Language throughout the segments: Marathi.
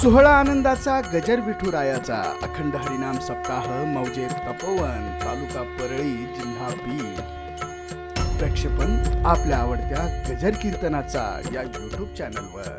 सोहळा आनंदाचा गजर विठुरायाचा. अखंड हरिनाम सप्ताह मौजे तपोवन तालुका परळी जिल्हा बीड. प्रक्षेपण आपल्या आवडत्या गजर कीर्तनाचा या युट्यूब चॅनलवर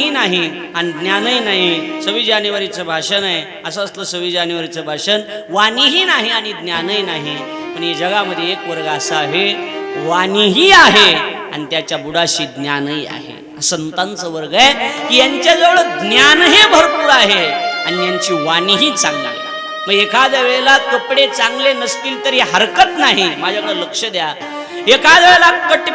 ही नाही आणि ज्ञानही नाही सव्वीस जानेवारीचं भाषण आहे असं असलं सव्वीस जानेवारीचं भाषण. वाणीही नाही आणि ज्ञानही नाही. पण या जगामध्ये एक वर्ग असा आहे वाणीही आहे. आणि त्याच्या बुडाशी ज्ञानही आहे. संतांचं संतांचा वर्ग आहे की यांच्याजवळ ज्ञानही भरपूर आहे आणि यांची वाणीही चांगली आहे. मग एखाद्या वेळेला कपडे चांगले नसतील तरी हरकत नाही. माझ्याकडे लक्ष द्या. एखाद्या वेळेला कट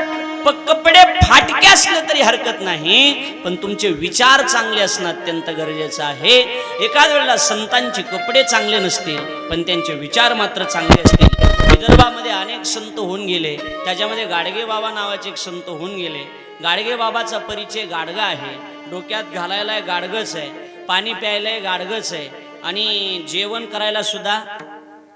कपडे फाटके असले तरी हरकत नाही पण तुमचे विचार चांगले असणं अत्यंत गरजेचं आहे. एखाद्या वेळेला संतांचे कपडे चांगले नसतील पण त्यांचे विचार मात्र चांगले असतील विदर्भामध्ये अनेक संत होऊन गेले. त्याच्यामध्ये गाडगे बाबा नावाचे एक संत होऊन गेले. गाडगे बाबाचा परिचय गाडगा आहे. डोक्यात घालायला गाडगच आहे. पाणी प्यायला गाडगच आहे. आणि जेवण करायला सुद्धा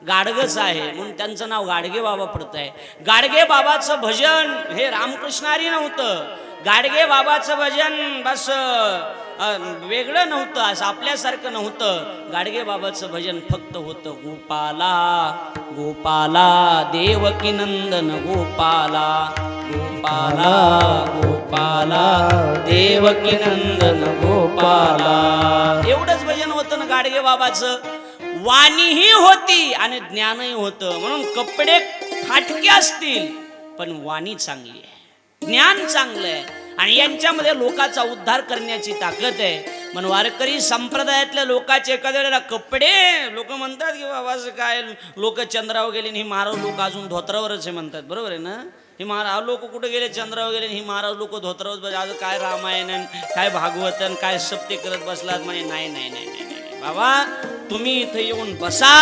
गाडगच आहे. म्हणून त्यांचं नाव गाडगे बाबा पडत आहे गाडगे बाबाचं भजन हे रामकृष्णारी नव्हतं. गाडगे बाबाचं भजन बस वेगळं नव्हतं असं आपल्यासारखं नव्हतं. गाडगे बाबाचं भजन फक्त होतं गोपाला गोपाला देवकी नंदन गोपाला गोपाला गोपाला देवकी नंदन गोपाला. एवढंच भजन होतं ना गाडगे बाबाचं वाणीही होती आणि ज्ञानही होतं. म्हणून कपडे फाटके असतील पण वाणी चांगली आहे. ज्ञान चांगलं आहे. आणि यांच्यामध्ये लोकाचा उद्धार करण्याची ताकद आहे. म्हणून वारकरी संप्रदायातल्या लोकांचे एखाद्या वेळेला कपडे लोक म्हणतात की बाबा असं काय? लोक चंद्रावर गेले आणि ही महाराज लोक अजून धोत्रावरच हे म्हणतात. बरोबर आहे ना? हे महाराज लोक कुठे गेले? चंद्रावर गेले हे ही महाराज लोक धोत्रावर बस आज काय रामायण काय भागवतन काय सप्ते करत बसलात? म्हणे नाही नाही नाही नाही. बाबा तुम्ही इथं येऊन बसा.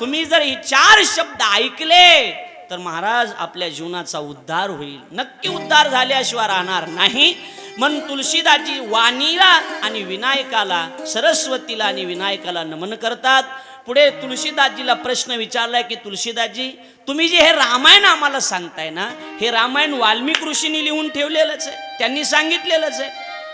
तुम्ही जर हे चार शब्द ऐकले तर महाराज आपल्या जीवनाचा उद्धार होईल. नक्की उद्धार झाल्याशिवाय राहणार नाही. मन तुलसीदाजी वाणीला आणि विनायकाला सरस्वतीला आणि विनायकाला नमन करतात. पुढे तुलसीदासजीला प्रश्न विचारलाय की तुलसीदासजी तुम्ही जे हे रामायण आम्हाला सांगताय ना हे रामायण वाल्मिक ऋषींनी लिहून ठेवलेलंच आहे. त्यांनी सांगितलेलंच आहे.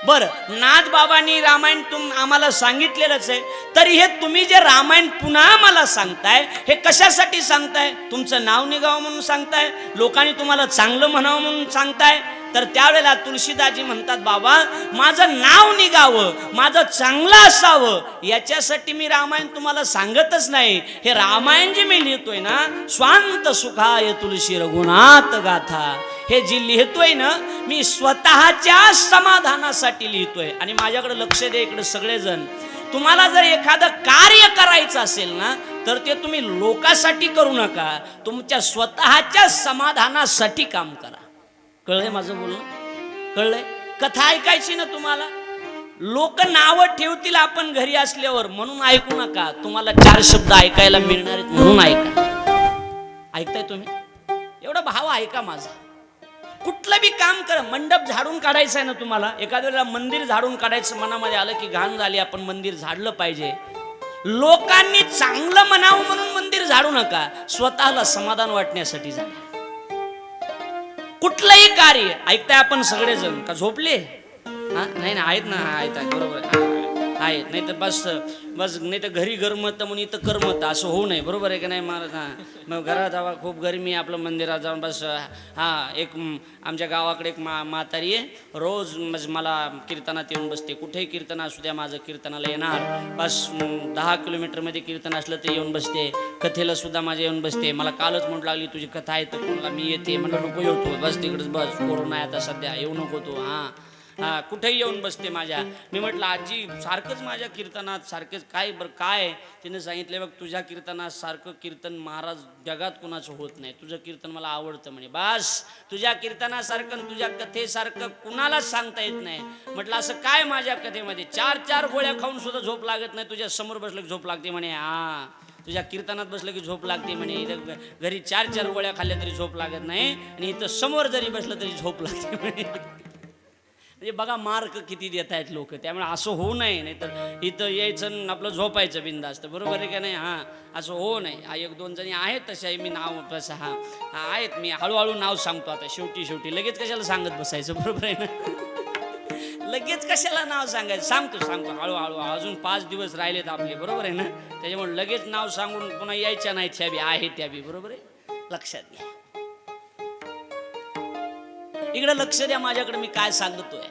बरं नाथ बाबांनी रामायण तुम आम्हाला सांगितलेलंच आहे. तरी हे तुम्ही जे रामायण पुन्हा आम्हाला सांगताय हे कशासाठी सांगताय? तुमचं नाव निघावं म्हणून सांगताय लोकांनी तुम्हाला चांगलं म्हणावं म्हणून सांगताय तर त्यावेळेला तुळशीदाजी म्हणतात बाबा माझं नाव निघावं माझं चांगलं असावं याच्यासाठी मी रामायण तुम्हाला सांगतच नाही. हे रामायण जे मी लिहितोय ना स्वांत सुखाय तुलसी रघुनाथ गाथा. हे जी लिहितोय ना मी स्वतःच्या समाधानासाठी लिहितोय. आणि माझ्याकडे लक्ष दे इकडे सगळेजण. तुम्हाला जर एखादं कार्य करायचं असेल ना तर ते तुम्ही लोकासाठी करू नका. तुमच्या स्वतःच्या समाधानासाठी काम करा. कळलंय माझं बोलणं? कळलंय? कथा ऐकायची ना तुम्हाला? लोक नावं ठेवतील आपण घरी असल्यावर म्हणून ऐकू नका. तुम्हाला चार शब्द ऐकायला मिळणार आहेत म्हणून ऐका. ऐकताय तुम्ही? एवढा भाव ऐका माझा? कुठलं बी काम कर. मंडप झाडून काढायचं आहे ना तुम्हाला? एखाद्या वेळेला मंदिर झाडून काढायचं मनामध्ये आलं की घाण झाली आपण मंदिर झाडलं पाहिजे. लोकांनी चांगलं म्हणावं म्हणून मंदिर झाडू नका. स्वतःला समाधान वाटण्यासाठी झालं. कुठलंही कार्य ऐकताय आपण सगळेजण. का झोपले? हा? नाही ना आहेत ना आहेत बरोबर. आहेत. नाही तर बस बस नाही तर घरी गरमत म्हणून इथं करमत. असं होऊ नये. बरोबर आहे की नाही महाराज? हा. मग घरात जावा खूप गरमी आपलं मंदिरात जाऊन बस. हा एक आमच्या गावाकडे एक मा म्हातारी आहे. रोज मज मला कीर्तनात येऊन बसते. कुठेही कीर्तन असू द्या माझं कीर्तनाला येणार. बस दहा किलोमीटरमध्ये कीर्तन असलं तर येऊन बसते. कथेला सुद्धा माझ्या येऊन बसते. मला कालच म्हणू लागली तुझी कथा आहे तर कोणाला मी येते. म्हणलं नको येतो बस तिकडेच बस. कोरोना आहे आता सध्या. येऊ नको तू. हां. हा कुठेही येऊन बसते माझ्या. मी म्हटलं आजी सारखंच माझ्या कीर्तनात सारखेच काय बरं काय? तिने सांगितले बघ तुझ्या कीर्तनात सारखं कीर्तन महाराज जगात कुणाचं होत नाही. तुझं कीर्तन मला आवडतं म्हणे. बास तुझ्या कीर्तनासारखं तुझ्या कथेसारखं कुणालाच सांगता येत नाही? म्हटलं असं काय माझ्या कथेमध्ये? चार चार गोळ्या खाऊन सुद्धा झोप लागत नाही. तुझ्या समोर बसलं की झोप लागते म्हणे. हा तुझ्या कीर्तनात बसलं की झोप लागते म्हणे. इथं घरी चार चार गोळ्या खाल्ल्या तरी झोप लागत नाही आणि इथं समोर जरी बसलं तरी झोप लागते म्हणे. म्हणजे बघा मार्क किती देत आहेत लोक. त्यामुळे असं होऊ नये नाही तर इथं यायचं आणि आपलं झोपायचं बिंदास्त. बरोबर आहे का नाही? हां. असं होऊ नये. हा एक दोन जणी आहेत तशा मी नाव तसं हां हा आहेत. मी हळूहळू नाव सांगतो आता शेवटी शेवटी. लगेच कशाला सांगत बसायचं? बरोबर आहे ना? लगेच कशाला नाव सांगायचं? सांगतो सांगतो. हळूहळू. अजून पाच दिवस राहिलेत आपले बरोबर आहे ना? त्याच्यामुळे लगेच नाव सांगून पुन्हा यायच्या नाही त्या बी आहेत त्या बी. बरोबर आहे? लक्षात घ्या. इकडे लक्ष द्या माझ्याकडे मी काय सांगतोय.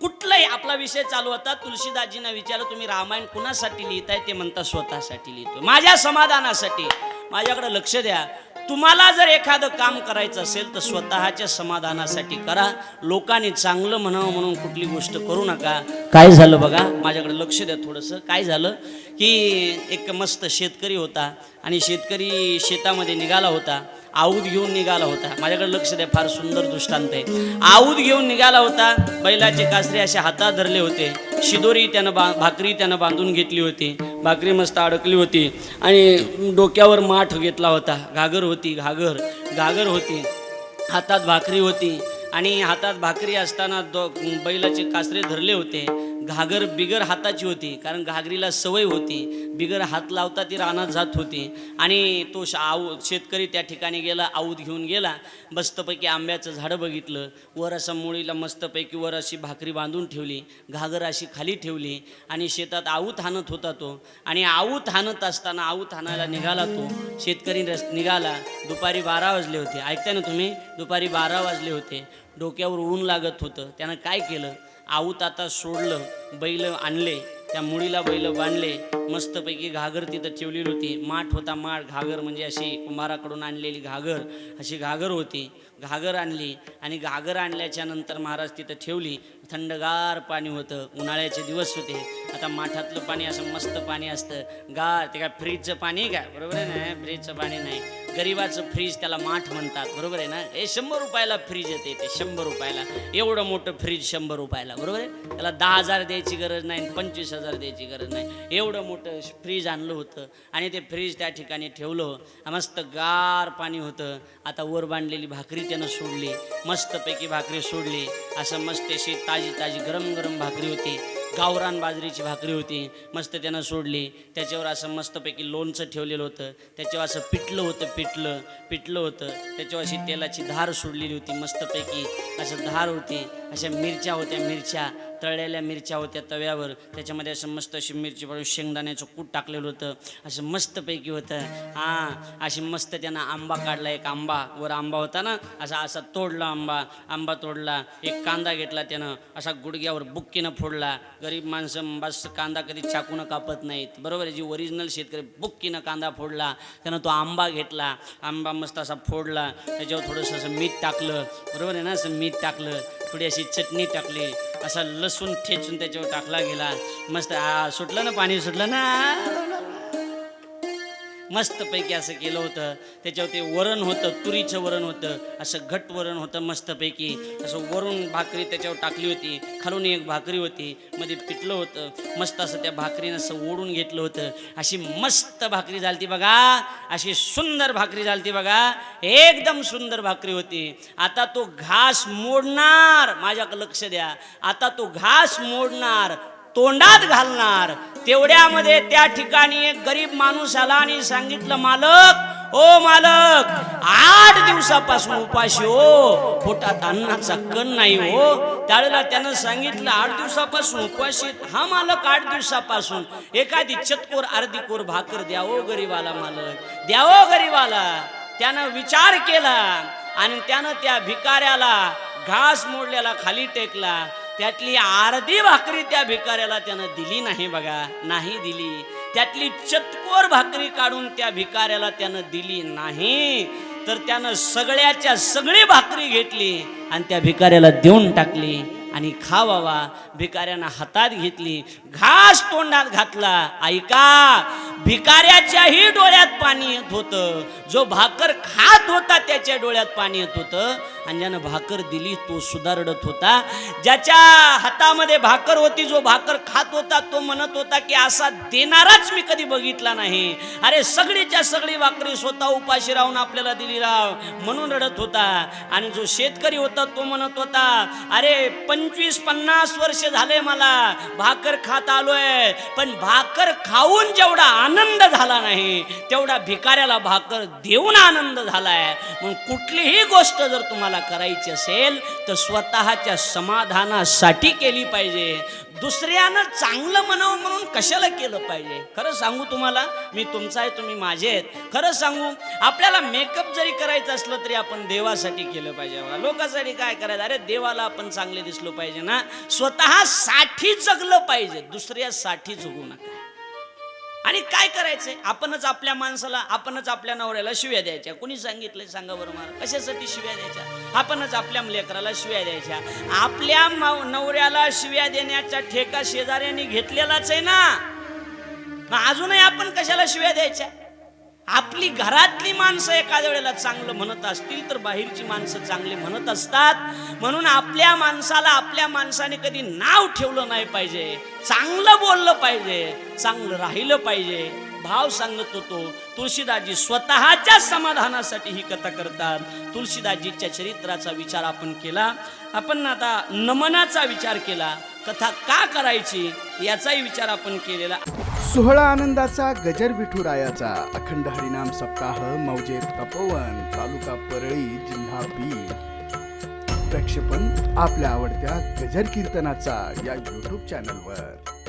कुठलाही आपला विषय चालू होता तुलसीदासजींना विचारलं तुम्ही रामायण कुणासाठी लिहिताय? ते म्हणता स्वतःसाठी लिहितोय. माझ्या समाधानासाठी. माझ्याकडे लक्ष द्या. तुम्हाला जर एखादं काम करायचं असेल तर स्वतःच्या समाधानासाठी करा. लोकांनी चांगलं म्हणावं म्हणून कुठली गोष्ट करू नका. काय झालं बघा माझ्याकडे लक्ष द्या थोडंसं. काय झालं की एक मस्त शेतकरी होता आणि शेतकरी शेतामध्ये निघाला होता. आऊद घेऊन निघाला होता. माझ्याकडे लक्ष द्या फार सुंदर दृष्टांत आहे. आऊद घेऊन निघाला होता. बैलाचे कासरे असे हातात धरले होते. शिदोरी त्यानं बा भाकरी त्यानं बांधून घेतली होती. भाकरी मस्त अडकली होती. आणि डोक्यावर माठ घेतला होता. घागर होती घागर. घागर होती. हातात भाकरी होती. आणि हातात भाकरी असताना दो बैलाचे कासरे धरले होते. घागर बिगर हाताची होती कारण घागरीला सवय होती. बिगर हात लावता ती रानात जात होती. आणि तो श- आऊ शेतकरी त्या ठिकाणी गेला आऊत घेऊन गेला. मस्तपैकी आंब्याचं झाडं बघितलं. वर असं मुळीला मस्तपैकी वर अशी भाकरी बांधून ठेवली. घागर अशी खाली ठेवली. आणि शेतात आऊत हाणत होता तो. आणि आऊत हाणत असताना आऊत हाणायला निघाला तो. शेतकरी रस निघाला. दुपारी बारा वाजले होते. ऐकताय ना तुम्ही? दुपारी बारा वाजले होते. डोक्यावर ऊन लागत होतं. त्यानं काय केलं? आऊत आता सोडलं बैल आणले त्या मुळीला बैल बांधले मस्तपैकी घागर तिथं ठेवलेली होती. माठ होता माठ घागर म्हणजे अशी कुंभाराकडून आणलेली घागर. अशी घागर होती. घागर आणली आणि घागर आणल्याच्या नंतर महाराज तिथं ठेवली. थंडगार पाणी होतं. उन्हाळ्याचे दिवस होते. आता माठातलं पाणी असं मस्त पाणी असतं. गार ते काय फ्रीजचं पाणी काय बरोबर आहे ना? फ्रीजचं पाणी नाही. गरीबाचं फ्रीज त्याला माठ म्हणतात बरोबर आहे ना? हे शंभर रुपयाला फ्रीज येते ते शंभर रुपयाला. एवढं मोठं फ्रीज शंभर रुपयाला बरोबर आहे? त्याला दहा हजार द्यायची गरज नाही पंचवीस हजार द्यायची गरज नाही. एवढं मोठं फ्रीज आणलं होतं आणि ते फ्रीज त्या ठिकाणी ठेवलं मस्त गार पाणी होतं. आता वर बांधलेली भाकरी त्यानं सोडली. मस्तपैकी भाकरी सोडली. असं मस्त अशी ताजी ताजी गरम गरम भाकरी होती. गावरान बाजरीची भाकरी होती. मस्त त्यानं सोडली. त्याच्यावर असं मस्तपैकी लोणचं ठेवलेलं होतं. त्याच्यावर असं पिठलं होतं पिठलं. पिठलं होतं. त्याच्यावर अशी तेलाची धार सोडलेली होती. मस्तपैकी असं धार होती. अशा मिरच्या होत्या मिरच्या. तळलेल्या मिरच्या होत्या तव्यावर. त्याच्यामध्ये असं मस्त अशी मिरची पाडून शेंगदाण्याचं कूट टाकलेलं होतं. असं मस्तपैकी होतं. हां अशी मस्त त्यानं आंबा काढला एक आंबा. वर आंबा होता ना असा असा तोडला आंबा. आंबा तोडला एक कांदा घेतला त्यानं. असा गुडघ्यावर बुक्कीनं फोडला. गरीब माणसं बस कांदा कधी चाकूनं कापत नाहीत. बरोबर आहे जी ओरिजिनल शेतकरी बुक्कीनं कांदा फोडला त्यानं तो आंबा घेतला. आंबा मस्त असा फोडला. त्याच्यावर थोडंसं असं मीठ टाकलं. बरोबर आहे ना असं मीठ टाकलं. थोडी अशी चटणी टाकली असा लसूण ठेचून त्याच्यावर टाकला गेला. मस्त आ सुटलं ना पाणी सुटलं ना? मस्तपैकी असं केलं होतं. त्याच्यावर ते वरण होतं तुरीचं वरण होतं. असं घट वरण होतं मस्तपैकी. असं वरून भाकरी त्याच्यावर टाकली होती. खालून एक भाकरी होती. मध्ये पिटलं होतं. मस्त असं त्या भाकरीनं असं ओढून घेतलं होतं. अशी मस्त भाकरी झालती बघा. अशी सुंदर भाकरी झालती बघा. एकदम सुंदर भाकरी होती. आता तो घास मोडणार. माझ्याकडे लक्ष द्या. आता तो घास मोडणार. तोंडात घालणार. तेवढ्यामध्ये त्या ठिकाणी एक गरीब माणूस आला आणि सांगितलं मालक ओ मालक आठ दिवसापासून उपाशी हो पोटात अन्नाचा कण नाही हो. त्यावेळेला त्यानं सांगितलं आठ दिवसापासून उपाशी हा मालक आठ दिवसापासून एखादी चतकोर अर्धी कोर भाकर द्यावो हो गरीबाला मालक द्यावो हो गरीबाला. त्यानं विचार केला आणि त्यानं त्या भिकाऱ्याला घास मोडलेला खाली टेकला. त्यातली अर्धी भाकरी त्या भिकाऱ्याला त्यानं दिली नाही बघा नाही दिली. त्यातली चतकोर भाकरी काढून त्या भिकाऱ्याला त्यानं दिली नाही. तर त्यानं सगळ्याच्या सगळी भाकरी घेतली आणि त्या भिकाऱ्याला देऊन टाकली. आणि खा बाबा भिकाऱ्यानं हातात घेतली घास तोंडात घातला. ऐका भिकाऱ्याच्याही डोळ्यात पाणी येत होतं. जो भाकर खात होता त्याच्या डोळ्यात पाणी येत होतं. आणि ज्यानं भाकर दिली तो सुद्धा रडत होता. ज्याच्या हातामध्ये भाकर होती जो भाकर खात होता तो म्हणत होता की असा देणाराच मी कधी बघितला नाही. अरे सगळीच्या सगळी भाकरी स्वतः उपाशी राहून आपल्याला दिली राव. म्हणून रडत होता. आणि जो शेतकरी होता तो म्हणत होता अरे पंचवीस पन्नास वर्ष झाले मला. भाकर खात आलोय. पण भाकर खाऊन जेवढा आनंद झाला नाही तेवढा भिकाऱ्याला भाकर देऊन आनंद झालाय. मग कुठलीही गोष्ट जर तुम्हाला करायची असेल तर स्वतःच्या समाधानासाठी केली पाहिजे. दुसऱ्यानं चांगलं म्हणावं म्हणून कशाला केलं पाहिजे? खरं सांगू तुम्हाला? मी तुमचा आहे तुम्ही माझे आहेत. खरं सांगू आपल्याला मेकअप जरी करायचं असलं तरी आपण देवासाठी केलं पाहिजे. लोकांसाठी काय करायचं? अरे देवाला आपण चांगले दिसलो पाहिजे ना. स्वतःसाठी जगलं पाहिजे. दुसऱ्यासाठी जगू नका. आणि काय करायचंय? आपणच आपल्या माणसाला आपणच आपल्या नवऱ्याला शिव्या द्यायच्या. कुणी सांगितलंय? सांगा बरं मला. कशासाठी शिव्या द्यायच्या? आपणच आपल्या लेकराला शिव्या द्यायच्या. आपल्या नवऱ्याला शिव्या देण्याचा ठेका शेजाऱ्यांनी घेतलेलाच आहे ना. अजूनही आपण कशाला शिव्या द्यायच्या? आपली घरातली माणसं एखाद्या वेळेला चांगलं म्हणत असतील तर बाहेरची माणसं चांगले म्हणत असतात. म्हणून आपल्या माणसाला आपल्या माणसाने कधी नाव ठेवलं नाही पाहिजे. चांगलं बोललं पाहिजे. चांगलं राहिलं पाहिजे. भाव सांगत होतो तुळशीदासजी स्वतःच्या समाधानासाठी ही कथा करतात. तुळशीदासजीच्या चरित्राचा विचार आपण केला. आपण आता नमनाचा विचार केला. कथा का करायची? याचाही विचार आपण केलेला सोहळा आनंदाचा गजर विठुरायाचा. अखंड हरिनाम सप्ताह मौजे तपोवन तालुका परळी जिल्हा बीड प्रक्षेपण आपल्या आवडत्या गजर कीर्तनाचा या यूट्यूब चॅनलवर